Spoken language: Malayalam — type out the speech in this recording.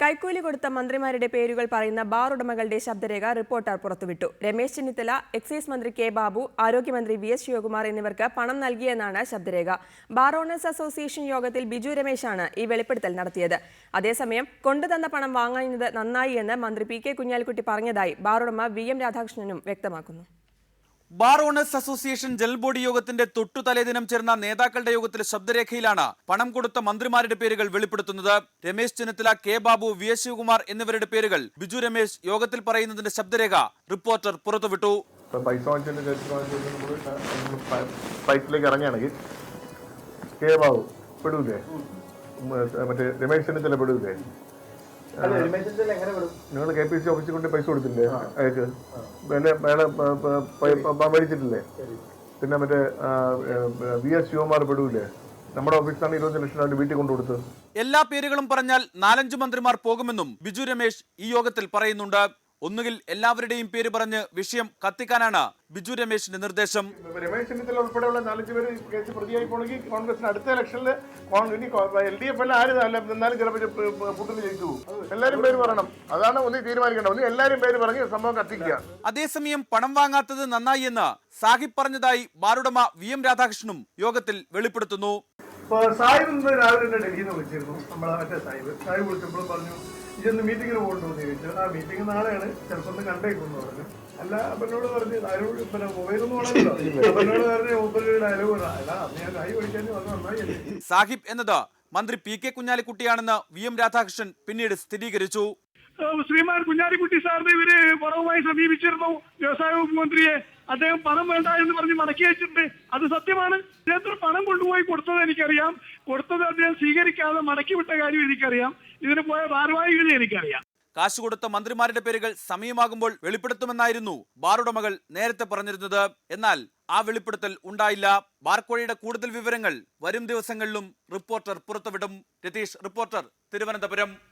കൈക്കൂലി കൊടുത്ത മന്ത്രിമാരുടെ പേരുകൾ പറയുന്ന ബാർ ഉടമകളുടെ ശബ്ദരേഖ റിപ്പോർട്ടർ പുറത്തുവിട്ടു. രമേശ് ചെന്നിത്തല എക്സൈസ് മന്ത്രി കെ ബാബു ആരോഗ്യമന്ത്രി വി എസ് ശിവകുമാർ എന്നിവർക്ക് പണം നൽകിയെന്നാണ് ശബ്ദരേഖ. ബാർ ഓണേഴ്സ് അസോസിയേഷൻ യോഗത്തിൽ ബിജു രമേശാണ് ഈ വെളിപ്പെടുത്തൽ നടത്തിയത്. അതേസമയം കൊണ്ടുതന്ന പണം വാങ്ങുന്നത് നന്നായി എന്ന് മന്ത്രി പി കെ കുഞ്ഞാലിക്കുട്ടി പറഞ്ഞതായി ബാർ ഉടമ വി എം രാധാകൃഷ്ണനും വ്യക്തമാക്കുന്നു. ബാർ ഓണേഴ്സ് അസോസിയേഷൻ ജൽ ബോഡി യോഗത്തിന്റെ തൊട്ടു തലേദിനം ചേർന്ന നേതാക്കളുടെ യോഗത്തിൽ ശബ്ദരേഖയിലാണ് പണം കൊടുത്ത മന്ത്രിമാരുടെ പേരുകൾ വെളിപ്പെടുത്തുന്നത്. Ramesh Chennithala K Babu V S Sivakumar എന്നിവരുടെ പേരുകൾ ബിജു രമേശ് യോഗത്തിൽ പറയുന്നതിന്റെ ശബ്ദരേഖ റിപ്പോർട്ടർ പുറത്തുവിട്ടു. ഇറങ്ങിയാണെങ്കിൽ നിങ്ങൾ കെ പി സി ഓഫീസിൽ കൊണ്ട് പൈസ കൊടുത്തില്ലേ അയക്ക് പിന്നെ മേടിച്ചിട്ടില്ലേ? പിന്നെ മറ്റേ വി എസ് ശിവകുമാർ പെടൂലേ? നമ്മുടെ ഓഫീസിലാണ് ഇരുപത്തി ലക്ഷം രൂപ വീട്ടിൽ കൊണ്ടു കൊടുത്തത്. എല്ലാ പേരുകളും പറഞ്ഞാൽ നാലഞ്ച് മന്ത്രിമാർ പോകുമെന്നും ബിജു രമേശ് ഈ യോഗത്തിൽ പറയുന്നുണ്ട്. ഒന്നുകിൽ എല്ലാവരുടെയും പേര് പറഞ്ഞ് വിഷയം കത്തിക്കാനാണ് ബിജു രമേശിന്റെ നിർദ്ദേശം. രമേശ് ചെന്നിത്തല ഉൾപ്പെടെയുള്ള നാലഞ്ച് പേര് കേസ് പ്രതിയായി പോണെങ്കിൽ കോൺഗ്രസിന് അടുത്ത ഇലക്ഷനിൽ എൽ ഡി എഫ് എല്ലാം ആരും അല്ല നിന്നാലും ചിലപ്പോൾ പുട്ടിന് ജയിച്ചു എല്ലാവരും പേര് പറയണം. അതാണ് ഒന്ന് തീരുമാനിക്കേണ്ടത്. ഒന്ന് എല്ലാവരും പേര് പറഞ്ഞ് സംഭവം കത്തിക്കുക. അതേസമയം പണം വാങ്ങാത്തത് നന്നായി എന്ന് സാഹിബ് പറഞ്ഞതായി ബാറുടമ വി എം രാധാകൃഷ്ണനും യോഗത്തിൽ വെളിപ്പെടുത്തുന്നു. ഇപ്പൊ സാഹിബ് ഇന്ന് രാവിലെ എന്നെ ഡൽഹിയിൽ നിന്ന് വിളിച്ചിരുന്നു. നമ്മളെ മറ്റേ സാഹിബ്. സാഹിബ് വിളിച്ചപ്പോഴും പറഞ്ഞു ഇതൊന്ന് മീറ്റിങ്ങിന് പോകണ്ടോ? എന്ന് ചോദിച്ചു. ആ മീറ്റിംഗ് നാളെയാണ്. ചിലപ്പോൾ ഒന്ന് കണ്ടേക്കുന്നു പറഞ്ഞു. അല്ല അപ്പനോട് പറഞ്ഞു ആരോട് പിന്നെ മൊബൈലൊന്നും വേണമല്ലോ അപ്പനോട് പറഞ്ഞു മൂപ്പര് ഡയലോഗ് പറഞ്ഞു അല്ല അന്ന് ഞാൻ കൈ പഠിക്കാൻ വന്ന് നന്നായി. അല്ലേ സാഹിബ് എന്നത് മന്ത്രി പി കെ കുഞ്ഞാലിക്കുട്ടിയാണെന്ന് വി എം രാധാകൃഷ്ണൻ പിന്നീട് സ്ഥിരീകരിച്ചു. ശ്രീമാർ ശ്രീമാൻ കുഞ്ഞാലിക്കുട്ടി സാറിന് ഇവർ കുറവുമായി സമീപിച്ചിരുന്നു. വ്യവസായ വകുപ്പ് മന്ത്രിയെ അദ്ദേഹം പണം വേണ്ട എന്ന് പറഞ്ഞ് മടക്കി വെച്ചിട്ടുണ്ട് അത് സത്യമാണ്. അദ്ദേഹത്തിന് പണം കൊണ്ടുപോയി കൊടുത്തത് എനിക്കറിയാം. കൊടുത്തത് അദ്ദേഹം സ്വീകരിക്കാതെ മടക്കി വിട്ട കാര്യം എനിക്കറിയാം. ഇതിന് പോയ ഭാരവാഹികളെ എനിക്കറിയാം. കാശ് കൊടുത്ത മന്ത്രിമാരുടെ പേരുകൾ സമയമാകുമ്പോൾ വെളിപ്പെടുത്തുമെന്നായിരുന്നു ബാറുടമകൾ നേരത്തെ പറഞ്ഞിരുന്നത്. എന്നാൽ ആ വെളിപ്പെടുത്തൽ ഉണ്ടായില്ല. ബാർക്കോഴയുടെ കൂടുതൽ വിവരങ്ങൾ വരും ദിവസങ്ങളിലും റിപ്പോർട്ടർ പുറത്തുവിടും. രതീഷ് റിപ്പോർട്ടർ തിരുവനന്തപുരം.